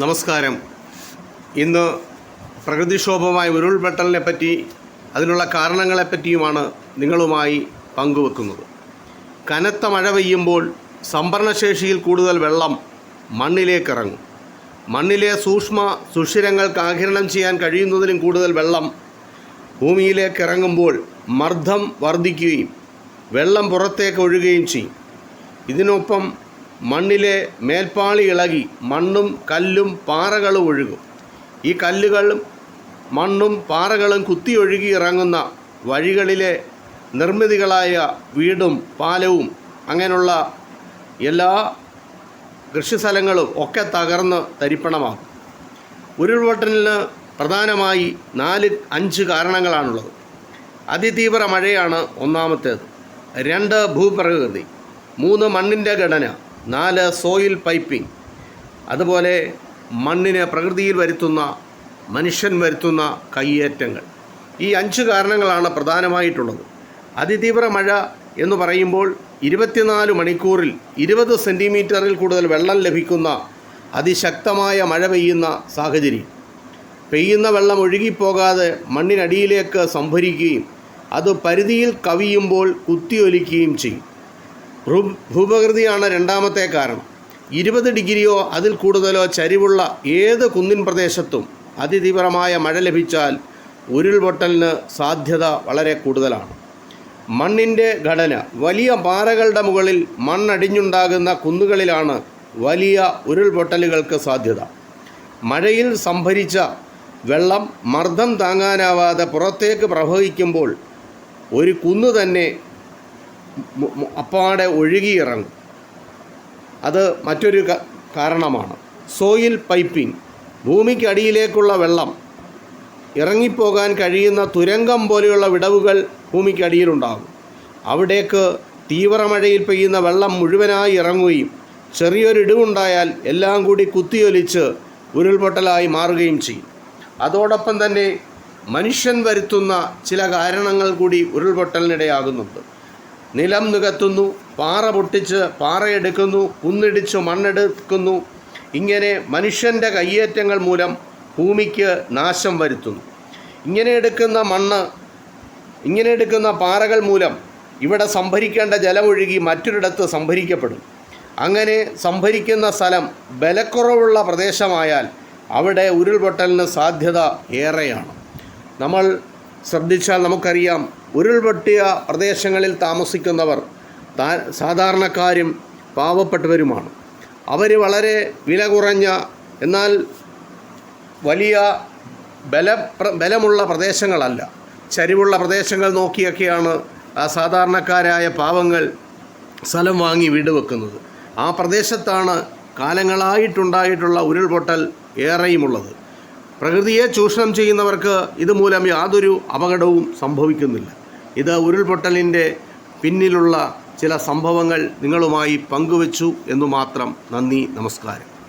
നമസ്കാരം. ഇന്ന് പ്രകൃതിക്ഷോഭമായ ഉരുൾപൊട്ടലിനെ പറ്റി അതിനുള്ള കാരണങ്ങളെപ്പറ്റിയുമാണ് നിങ്ങളുമായി പങ്കുവെക്കുന്നത്. കനത്ത മഴ പെയ്യുമ്പോൾ സംഭരണശേഷിയിൽ കൂടുതൽ വെള്ളം മണ്ണിലേക്കിറങ്ങും. മണ്ണിലെ സൂക്ഷ്മ സുഷിരങ്ങൾക്ക് ആകിരണം ചെയ്യാൻ കഴിയുന്നതിലും കൂടുതൽ വെള്ളം ഭൂമിയിലേക്ക് ഇറങ്ങുമ്പോൾ മർദ്ദം വർദ്ധിക്കുകയും വെള്ളം പുറത്തേക്ക് ഒഴുകുകയും ചെയ്യും. ഇതിനൊപ്പം മണ്ണിലെ മേൽപ്പാളി ഇളകി മണ്ണും കല്ലും പാറകളും ഒഴുകും. ഈ കല്ലുകളും മണ്ണും പാറകളും കുത്തിയൊഴുകി ഇറങ്ങുന്ന വഴികളിലെ നിർമ്മിതികളായ വീടും പാലവും അങ്ങനെയുള്ള എല്ലാ കൃഷിസ്ഥലങ്ങളും ഒക്കെ തകർന്ന് തരിപ്പണമാകും. ഉരുൾപൊട്ടലിന് പ്രധാനമായി നാല് അഞ്ച് കാരണങ്ങളാണുള്ളത്. അതിതീവ്ര മഴയാണ് ഒന്നാമത്തേത്. രണ്ട് ഭൂപ്രകൃതി. മൂന്ന് മണ്ണിന്റെ ഘടന. നാല് സോയിൽ പൈപ്പിംഗ് അതുപോലെ മണ്ണിന് പ്രകൃതിയിൽ വരുത്തുന്ന മനുഷ്യൻ വരുത്തുന്ന കയ്യേറ്റങ്ങൾ. ഈ അഞ്ച് കാരണങ്ങളാണ് പ്രധാനമായിട്ടുള്ളത്. അതിതീവ്ര മഴ എന്ന് പറയുമ്പോൾ ഇരുപത്തിനാല് മണിക്കൂറിൽ ഇരുപത് സെന്റിമീറ്ററിൽ കൂടുതൽ വെള്ളം ലഭിക്കുന്ന അതിശക്തമായ മഴ പെയ്യുന്ന സാഹചര്യം. പെയ്യുന്ന വെള്ളം ഒഴുകിപ്പോകാതെ മണ്ണിനടിയിലേക്ക് സംഭരിക്കുകയും അത് പരിധിയിൽ കവിയുമ്പോൾ കുത്തിയൊലിക്കുകയും ചെയ്യും. ഭൂപ്രകൃതിയാണ് രണ്ടാമത്തെ കാരണം. ഇരുപത് ഡിഗ്രിയോ അതിൽ കൂടുതലോ ചരിവുള്ള ഏത് കുന്നിൻ പ്രദേശത്തും അതിതീവ്രമായ മഴ ലഭിച്ചാൽ ഉരുൾപൊട്ടലിന് സാധ്യത വളരെ കൂടുതലാണ്. മണ്ണിന്റെ ഘടന വലിയ പാറകളുടെ മുകളിൽ മണ്ണടിഞ്ഞുണ്ടാകുന്ന കുന്നുകളിലാണ് വലിയ ഉരുൾപൊട്ടലുകൾക്ക് സാധ്യത. മഴയിൽ സംഭരിച്ച വെള്ളം മർദ്ദം താങ്ങാനാവാതെ പുറത്തേക്ക് പ്രവഹിക്കുമ്പോൾ ഒരു കുന്നു തന്നെ അപ്പാടെ ഒഴുകിയിറങ്ങും. അത് മറ്റൊരു കാരണമാണ്. സോയിൽ പൈപ്പിംഗ് ഭൂമിക്കടിയിലേക്കുള്ള വെള്ളം ഇറങ്ങിപ്പോകാൻ കഴിയുന്ന തുരങ്കം പോലെയുള്ള വിടവുകൾ ഭൂമിക്കടിയിലുണ്ടാകും. അവിടേക്ക് തീവ്രമഴയിൽ പെയ്യുന്ന വെള്ളം മുഴുവനായി ഇറങ്ങുകയും ചെറിയൊരിടിവുണ്ടായാൽ എല്ലാം കൂടി കുത്തിയൊലിച്ച് ഉരുൾപൊട്ടലായി മാറുകയും ചെയ്യും. അതോടൊപ്പം തന്നെ മനുഷ്യൻ വരുത്തുന്ന ചില കാരണങ്ങൾ കൂടി ഉരുൾപൊട്ടലിനിടയാകുന്നുണ്ട്. നിലം നികത്തുന്നു പാറ പൊട്ടിച്ച് പാറയെടുക്കുന്നു കുന്നിടിച്ച് മണ്ണെടുക്കുന്നു. ഇങ്ങനെ മനുഷ്യന്റെ കയ്യേറ്റങ്ങൾ മൂലം ഭൂമിക്ക് നാശം വരുത്തുന്നു. ഇങ്ങനെ എടുക്കുന്ന മണ്ണ് ഇങ്ങനെ എടുക്കുന്ന പാറകൾ മൂലം ഇവിടെ സംഭരിക്കേണ്ട ജലമൊഴുകി മറ്റൊരിടത്ത് സംഭരിക്കപ്പെടും. അങ്ങനെ സംഭരിക്കുന്ന സ്ഥലം ബലക്കുറവുള്ള പ്രദേശമായാൽ അവിടെ ഉരുൾപൊട്ടലിന് സാധ്യത ഏറെയാണ്. നമ്മൾ ശ്രദ്ധിച്ചാൽ നമുക്കറിയാം ഉരുൾപൊട്ടിയ പ്രദേശങ്ങളിൽ താമസിക്കുന്നവർ സാധാരണക്കാരും പാവപ്പെട്ടവരുമാണ്. അവർ വളരെ വില കുറഞ്ഞ എന്നാൽ വലിയ ബല ബലമുള്ള പ്രദേശങ്ങളല്ല. ചരിവുള്ള പ്രദേശങ്ങൾ നോക്കിയൊക്കെയാണ് സാധാരണക്കാരായ പാവങ്ങൾ സ്ഥലം വാങ്ങി വീട് വെക്കുന്നത്. ആ പ്രദേശത്താണ് കാലങ്ങളായിട്ടുണ്ടായിട്ടുള്ള ഉരുൾപൊട്ടൽ ഏറെയുമുള്ളത്. പ്രകൃതിയെ ചൂഷണം ചെയ്യുന്നവർക്ക് ഇതുമൂലം യാതൊരു അപകടവും സംഭവിക്കുന്നില്ല. ഇത് ഉരുൾപൊട്ടലിന്റെ പിന്നിലുള്ള ചില സംഭവങ്ങൾ നിങ്ങളുമായി പങ്കുവച്ചു എന്നു മാത്രം നന്ദി നമസ്കാരം.